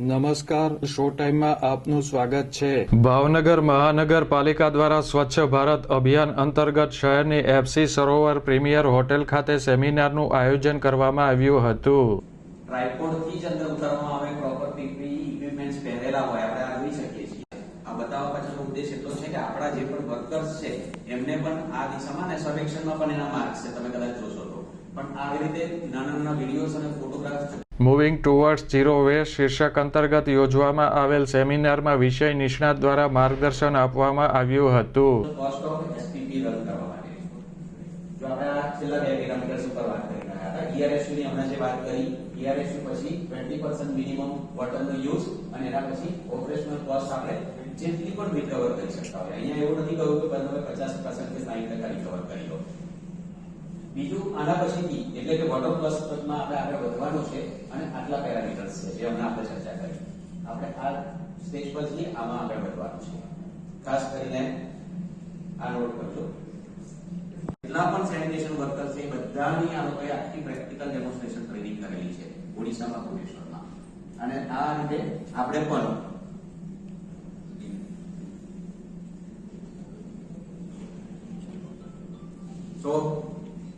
નમસ્કાર શો ટાઈમમાં આપનું સ્વાગત છે. ભાવનગર મહાનગરપાલિકા દ્વારા સ્વચ્છ ભારત અભિયાન અંતર્ગત શહેરની એફસી સરોવર પ્રીમિયર હોટેલ ખાતે સેમિનારનું આયોજન કરવામાં આવ્યું હતું. ટ્રાયપોડથી જ અંદર ઉતારવામાં આવે પ્રોપર પીપીઈ ઇક્વિપમેન્ટ્સ પહેરેલા હોય આપણે આ જોઈ શકીએ છીએ. આ બતાવવા પાછળનો ઉદ્દેશ એટલો છે કે આપણા જે પણ વર્કર્સ છે એમને પણ આ દિશામાં અને સર્વેક્ષણમાં પણ એના માર્ક્સ છે તમે કદાચ જોશો તો. પણ આવી રીતે નાના નાના વિડીયોઝ અને photographs moving towards zero waste શીર્ષક અંતર્ગત યોજવામાં આવેલ સેમિનારમાં વિષય નિષ્ણાત દ્વારા માર્ગદર્શન આપવામાં આવ્યું હતું. કોસ્ટ ઓફ એસપીપી રન કરવા માટે. જો આપણે આ છેલ્લા બે પેરામીટર્સ ઉપર વાત કરી રહ્યા હતા ERSU ની હમણાં જે વાત કરી ERSU પછી 20% મિનિમમ વોટરનો યુઝ અને એના પછી ઓપરેશનલ કોસ્ટ આપણે જેટલી પણ રિકવર કરી શકતા હોય. અહીંયા એવું નથી કહ્યું કે તમે 50% કે 60% રિકવર કરી લો બીજું આના પછીથી, એટલે કે વોટર પ્લસ પદમાં આપણે આગળ વધવાનું છે અને આટલા પેરામીટર્સ છે, જે હમણાં આપણે ચર્ચા કરી. આપણે આ સ્ટેજ પર આમાં આગળ વધવાનું છે. ખાસ કરીને આ નોટ કરજો જેટલા પણ સેનિટેશન વર્કર છે બધાની આ લોકોએ આખી પ્રેક્ટિકલ ડેમોન્સ્ટ્રેશન ટ્રેનિંગ કરેલી છે, ઓડિશામાં, ભુવનેશ્વરમાં. અને આ રીતે આપણે પણ તો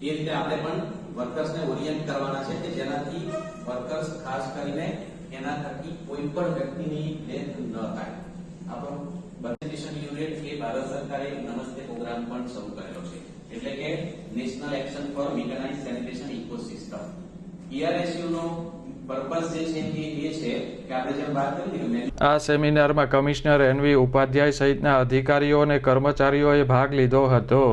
એ રીતે આપણે પણ વર્કર્સને ઓરિયન્ટ કરવાના છે કે જેનાથી વર્કર્સ ખાસ કરીને એના થકી કોઈ પણ વ્યક્તિની ડેથ ન થાય. આપણો બર્થિશન યુનિટ એ ભારત સરકારે નમસ્તે પ્રોગ્રામ પણ શરૂ કરેલો છે. એટલે કે national action for mechanise sanitation ecosystem ERSU નો આ સેમિનારમાં કમિશનર એનવી ઉપાધ્યાય સહિતના અધિકારીઓ અને કર્મચારીઓએ ભાગ લીધો હતો.